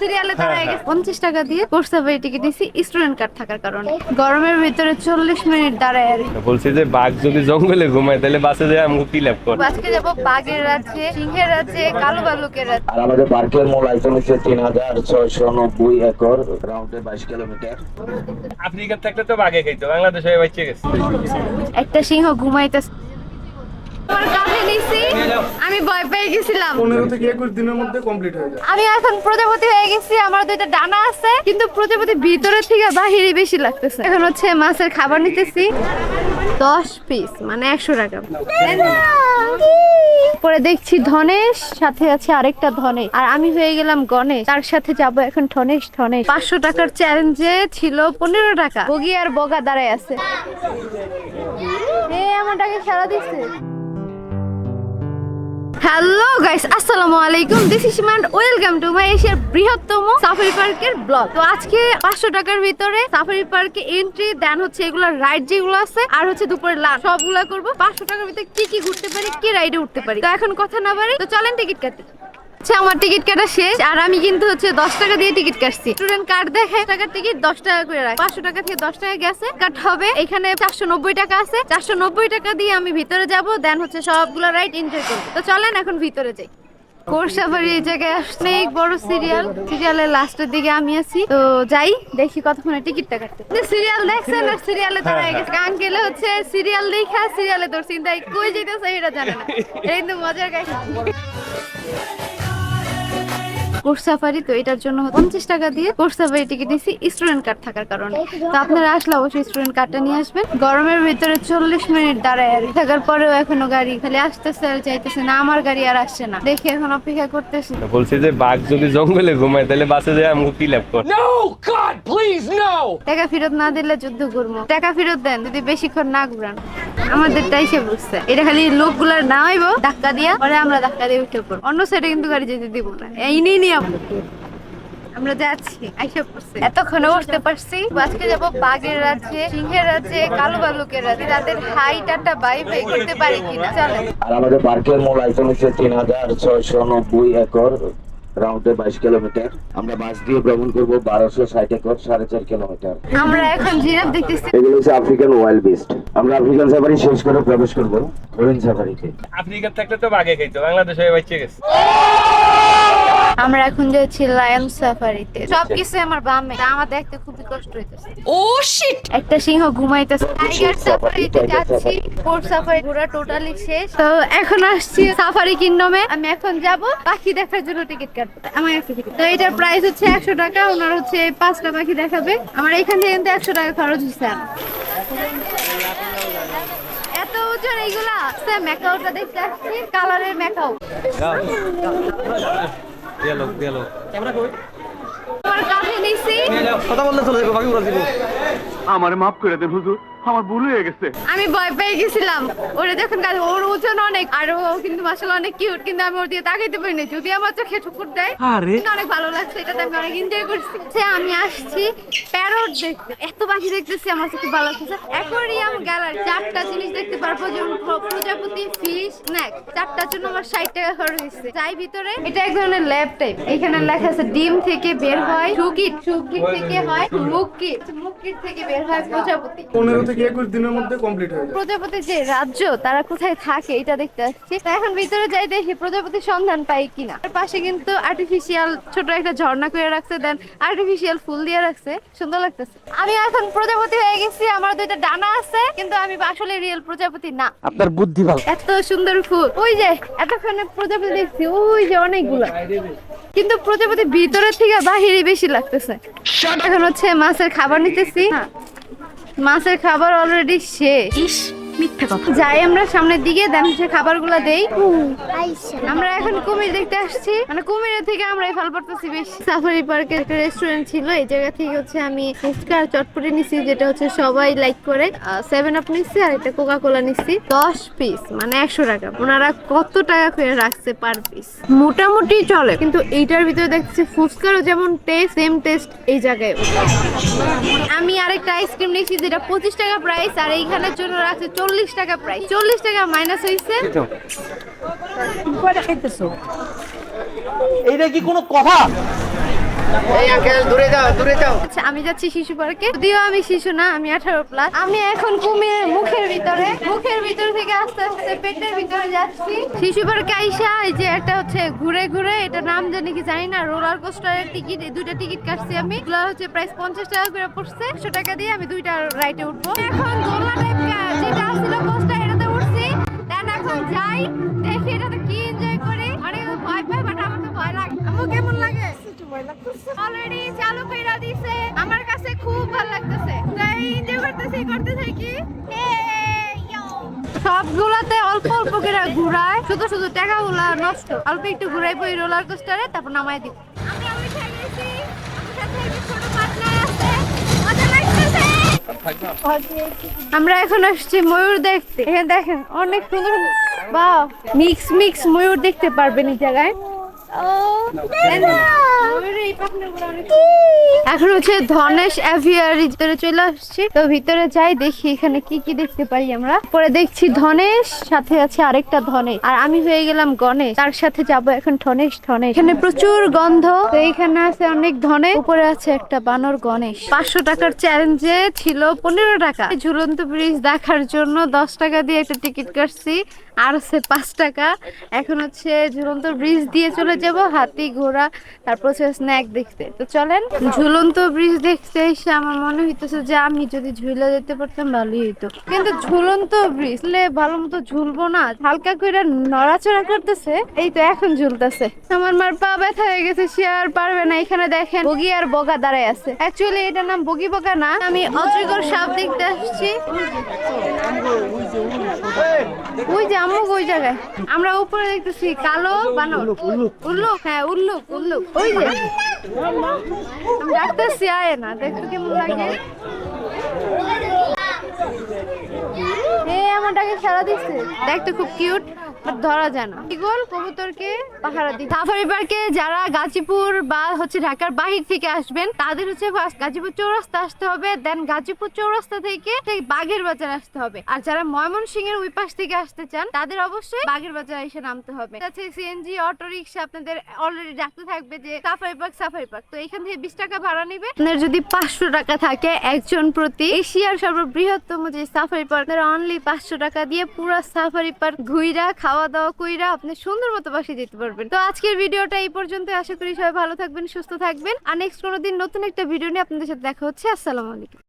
সিরিয়ালে দাঁড়ায় গেছে। পঞ্চাশ টাকা দিয়ে টিকিট নিছি স্টুডেন্ট কার্ড থাকার কারণে। গরমের ভিতরে চল্লিশ মিনিট দাঁড়ায় আর বলছি যে বাঘ যদি জঙ্গলে ঘুমায় তাহলে বাসে যায় আমাকে কি লাভ কর আজকে যাব বাঘের রাজ্যে সিংহের রাজ্যে কালো ভালুকের রাজ্যে। আর আমাদের পার্কের মূল আয়তন হচ্ছে তিন হাজার ছয়শো নব্বই একর রাউন্ডে বাইশ কিলোমিটার। আফ্রিকার থাকলে তো বাঘে খাইতো বাংলাদেশে হয়ে গেছে। একটা সিংহ ঘুমাইতেছে। আমি ভয় পেয়ে গেছিলাম। পনেরো থেকে একুশ দিনের মধ্যে কমপ্লিট হয়ে যায়। আমি এখন প্রজাপতি হয়ে গেছি আমার দুইটা ডানা আছে কিন্তু প্রজাপতি ভিতরে থেকে বাহিরে বেশি লাগতেছে। এখন হচ্ছে মাছের খাবার নিতেছি। দশ পিস মানে একশো টাকা। পরে দেখছি ধনেশ সাথে আছে আরেকটা ধনেশ। আর আমি হয়ে গেলাম গণেশ তার সাথে যাব এখন ধনেশ ধনেশ। পাঁচশো টাকার চ্যালেঞ্জে ছিল পনেরো টাকা। বগি আর বগা দাঁড়ায় আছে। এ আমার টাকা সারা দিচ্ছে। হ্যালো গাইস আসসালামু আলাইকুম this is Iman welcome to my এশিয়ার বৃহত্তম সাফারি পার্কের ব্লগ তো আজকে পাঁচশো টাকার ভিতরে সাফারি পার্কে এন্ট্রি দেন হচ্ছে এগুলা রাইড যেগুলো আছে, আর হচ্ছে দুপুরে লাঞ্চ সবগুলো করব। পাঁচশো টাকার ভিতরে কি কি ঘুরতে পারি, কি রাইডে উঠতে পারি। তো এখন কথা না বাড়ি, তো চলেন টিকিট কাটি। আচ্ছা আমার টিকিট কাটা শেষ। আর আমি কিন্তু হচ্ছে দশ টাকা দিয়ে টিকিট কাটছি। স্টুডেন্ট কার্ড দেখে টাকার টিকিট দশ টাকা করে রাখ। পাঁচশো টাকা থেকে দশ টাকা গেছে। কাট হবে। এখানে চারশো নব্বই টাকা আছে। চারশো নব্বই টাকা দিয়ে আমি ভিতরে যাব। দেন হচ্ছে সবগুলো রাইড এনজয় করব। তো চলেন এখন ভিতরে যাই। কোর্সাবাড়ি এই জায়গায় অনেক বড় সিরিয়াল সিরিয়ালের লাস্টের দিকে আমি আছি। তো যাই দেখি কতক্ষণে টিকিটটা কাটতে সিরিয়াল দেখছেন? আর সিরিয়ালে দাঁড়ায় গেছে। আঙ্কেলে হচ্ছে সিরিয়াল দেখা। সিরিয়ালে কই যেতেছে এটা জানে না। এটা কিন্তু মজার কাহিনী। কোর্স সাফারি তো এটার জন্য পঞ্চাশ টাকা দিয়ে কোর্স সাফারি টিকিট নিছি স্টুডেন্ট কার্ড থাকার কারণে। তো আপনারা আসলে অবশ্যই স্টুডেন্ট কার্ডটা নিয়ে আসবেন। গরমের ভিতরে চল্লিশ মিনিট দাঁড়ায় আর থাকার পরেও এখনও গাড়ি খালি আসতেছে আর যাইতেছে না আমার গাড়ি আর আসছে না। দেখি এখন অপেক্ষা করতেছি। বলছি যে বাঘ যদি জঙ্গলে ঘুমায় তাহলে বাসে যায় আমাকে কি লাভ কর? টাকা ফেরত না দিলে যুদ্ধ করব। টাকা ফেরত দেন যদি বেশিক্ষণ না ঘুরান। আমাদেরটাই সে বুঝছে। এটা খালি লোকগুলার না হইব ধাক্কা দিয়া পরে আমরা ধাক্কা দিয়ে উঠে পড়ব। অন্য সাইডে কিন্তু গাড়ি যেতে দিব না। এই নিয়ে আমরা যাচ্ছি আইসা পড়ছি। এতক্ষণে উঠতে পারছি আজকে যাব বাঘের রাজ্যে সিংহের রাজ্যে কালো ভালুকের রাজ্যে। তাদের হাইট একটা বাই বাই করতে পারে কিনা চলেন আর আমাদের পার্কের মূল আয়তন হচ্ছে তিন হাজার ছয়শো নব্বই একর রাউন্ডে বাইশ কিলোমিটার। আমরা বাস দিয়ে ভ্রমণ করব বারোশো ষাট একর সাড়ে চার কিলোমিটার। আমরা এখন জিরাফ দেখতেছি। এগুলো হচ্ছে আফ্রিকান ওয়াইল্ড বিস্ট আমরা আফ্রিকান সাফারি শেষ করে প্রবেশ করব হরিণ সাফারিতে আফ্রিকার থাকলে তো বাঘে খাইতো বাংলাদেশে হয়ে বাচ্চা গেছে। আমরা এখন যাচ্ছি লায়ন সাফারিতে। সবকিছু আমার বামে। তা আমার দেখতে খুবই কষ্ট হইতেছে। ও শিট একটা সিংহ ঘুমাইতেছে। টাইগার সাফারিতে যাচ্ছি। ফোর সাফারি পুরো টোটালি শেষ। তো এখন আসছি সাফারি কিংডমে আমি এখন যাব। পাখি দেখার জন্য টিকিট কাটবো। আমার একটা তো এটার প্রাইস হচ্ছে একশো টাকা। ওনার হচ্ছে পাঁচটা পাখি দেখাবে। আমার এখান থেকে কিন্তু একশো টাকা খরচ হচ্ছে এত ওজন এইগুলা? মেকাওটা দেখতে আসছি। কালারের মেকাও আমার কাঁধে নিছি আমার মাফ করে দেন হুজুর। আমার ভুল হয়ে গেছে। আমি ভয় পেয়ে গেছিলাম। ওরা যখন কাজ ওর ওজন অনেক আর ও কিন্তু মাসাল অনেক কিউট কিন্তু আমি ওর দিকে তাকাইতে পারিনি। যদি আমার চোখে ঠুকুর দেয় কিন্তু অনেক ভালো লাগছে এটাতে আমি অনেক এনজয় করছি। সে আমি আসছি প্যারট দেখতে। এত পাখি দেখতেছি আমার খুব ভালো লাগছে। অ্যাকোয়ারিয়াম গ্যালারি চারটা জিনিস দেখতে পারব যেমন প্র- প্রজাপতি ফিশ স্ন্যাক চারটার জন্য আমার ষাট টাকা খরচ যাই ভিতরে এটা এক ধরনের ল্যাব টাইপ এখানে লেখা আছে ডিম থেকে বের হয় সুকিট সুকিট থেকে হয় মুক্কিট মুক্কিট থেকে বের হয় প্রজাপতি। পনেরো থেকে একুশ দিনের মধ্যে কমপ্লিট হয়ে যায় প্রজাপতির যে রাজ্য তারা কোথায় থাকে এটা দেখতে আসছি। এখন ভিতরে যাই দেখি প্রজাপতির সন্ধান পাই কিনা। তার পাশে কিন্তু আর্টিফিশিয়াল ছোট একটা ঝর্ণা করে রাখছে দেন আর্টিফিশিয়াল ফুল দিয়ে রাখছে। সুন্দর লাগতেছে। আমি এখন প্রজাপতি হয়ে গেছি আমার দুইটা ডানা আছে কিন্তু আমি আসলে রিয়েল প্রজাপতি না। আপনার বুদ্ধি ভালো। এত সুন্দর ফুল। ওই যে এতক্ষণে প্রজাপতি দেখছি ওই যে অনেকগুলো। কিন্তু প্রজাপতি ভিতরে থেকে বাহিরে বেশি লাগতেছে। এখন হচ্ছে মাছের খাবার নিতেছি। হ্যাঁ। মাছের খাবার অলরেডি শেষ। মিথ্যা কথা। যাই, আমরা সামনের দিকে দেন খাবারগুলো দেই। আমরা এখন কুমির দেখতে আসছি। মানে কুমিরের থেকে আমরা ফল পড়তেছি বেশি। সাফারি পার্কে একটা রেস্টুরেন্ট ছিল, এই জায়গা থেকে হচ্ছে আমি ফুচকা চটপটি নিছি, যেটা হচ্ছে সবাই লাইক করে। সেভেন আপ নিচ্ছি আর একটা কোকা কোলা নিচ্ছি দশ পিস মানে একশো টাকা। ওনারা কত টাকা করে রাখছে পার পিস মোটামুটি চলে, কিন্তু এইটার ভিতরে দেখছি ফুচকারও যেমন টেস্ট সেম টেস্ট এই জায়গায় আমি আরেকটা আইসক্রিম নিয়েছি যেটা পঁচিশ টাকা প্রাইস আর এইখানের জন্য রাখছে চল্লিশ টাকা প্রাইস চল্লিশ টাকা মাইনাস হয়েছে এইটা কি কোনো কথা? আচ্ছা আমি যাচ্ছি শিশু পার্কে। যদিও আমি শিশু না আমি আঠারো প্লাস আমি এখন কুমির মুখের ভিতরে। মুখের ভিতর থেকে আস্তে আস্তে পেটের ভিতরে যাচ্ছি। শিশু পার্কে আইসা এই যে একটা হচ্ছে ঘুরে ঘুরে এটা নাম জানি কি জানি না রোলার কোস্টারের টিকিট এই দুইটা টিকিট কাটছি আমি। হচ্ছে প্রাইস পঞ্চাশ টাকা করে পড়ছে। একশো টাকা দিয়ে আমি দুইটা রাইটে উঠবো। এখন দোলনা টাইপ যেটা ছিল কোস্টার এটাতে উঠছি। দেন এখন যাই দেখি এটাতে কি এনজয় করি। অনেক ভয় পাই বাট আমার তো ভয় লাগে। আমার কেমন লাগে? অলরেডি চালু কইরা দিছে। আমার কাছে খুব ভালো লাগতেছে। তাই এনজয় করতেছি করতে থাকি। সবগুলাতে অল্প অল্প করে ঘুরায়। শুধু শুধু টাকাগুলা নষ্ট। অল্প একটু ঘুরাই বই রোলার কোস্টারে তারপর নামাই দিব আমরা এখন আসছি ময়ূর দেখতে। এখানে দেখেন, অনেক সুন্দর বা মিক্স মিক্স ময়ূর দেখতে পারবেন এই জায়গায়। এখন হচ্ছে ধনেশ অ্যাভিয়ারি ভিতরে চলে আসছি। তো ভিতরে যাই দেখি এখানে কি কি দেখতে পারি আমরা। পরে দেখছি ধনেশ, সাথে আছে আরেকটা ধনেশ। আর আমি হয়ে গেলাম গণেশ, তার সাথে যাব এখন ধনেশ ধনেশ। এখানে প্রচুর গন্ধ। তো এখানে আছে অনেক ধনে উপরে আছে একটা বানর গণেশ। পাঁচশো টাকার চ্যালেঞ্জে ছিল পনেরো টাকা। ঝুলন্ত ব্রিজ দেখার জন্য দশ টাকা দিয়ে একটা টিকিট কাটছি, আর আছে পাঁচ টাকা। এখন হচ্ছে ঝুলন্ত ব্রিজ দিয়ে চলে যাব হাতি, ঘোড়া, তারপর হচ্ছে স্ন্যাক দেখতে। তো চলেন, ঝুলন্ত ব্রিজ দেখতে এসে আমার মনে হইতেছে যে আমি যদি ঝুলে যেতে পারতাম ভালোই হইতো। কিন্তু ঝুলন্ত ব্রিজ ভালো মতো ঝুলবো না, হালকা করে নড়াচড়া করতেছে, এই তো এখন ঝুলতেছে। আমার মার পা ব্যথা হয়ে গেছে, সে আর পারবে না। এখানে দেখেন, বগি আর বগা দাঁড়ায় আছে। অ্যাকচুয়ালি এটার নাম বগি বগা না, আমি অজগর সাপ দেখতে আসছি। ওই যে আমুক ওই জায়গায়। আমরা উপরে দেখতেছি, কালো বানর। উল্লুক হ্যাঁ উল্লুক উল্লুক। ওই যে। আমি ডাকতেছি আয় না, দেখতে কেমন লাগে। এ আমার ডাকে সারা দিচ্ছে। দেখতে খুব কিউট ধরা যায় না। ইগল কবুতরকে পাহারা দিচ্ছে সাফারি পার্কে যারা গাজীপুর বা হচ্ছে ঢাকার বাহির থেকে আসবেন, তাদের হচ্ছে গাজীপুর চৌরাস্তা আসতে হবে। দেন গাজীপুর চৌরাস্তা থেকে বাগের বাজার আসতে হবে। আর যারা এর ওই পাশ থেকে আসতে চান, তাদের অবশ্যই বাগের বাজার এসে নামতে হবে। আছে সিএনজি অটো রিক্সা আপনাদের অলরেডি ডাকতে থাকবে যে, সাফারি পার্ক সাফারি পার্ক। তো এখান থেকে বিশ টাকা ভাড়া নিবে। আপনার যদি পাঁচশো টাকা থাকে একজন প্রতি, এশিয়ার সর্ববৃহত্তম যে সাফারি পার্ক অনলি পাঁচশো টাকা দিয়ে পুরো সাফারি পার্ক ঘুইরা খাওয়া দাওয়া কইরা আপনি সুন্দর মতো বাসে যেতে পারবেন। তো আজকের ভিডিওটা এই পর্যন্ত আশা করি সবাই ভালো থাকবেন, সুস্থ থাকবেন। আর নেক্সট কোনো দিন নতুন একটা ভিডিও নিয়ে আপনাদের সাথে দেখা হচ্ছে। আসসালামু আলাইকুম।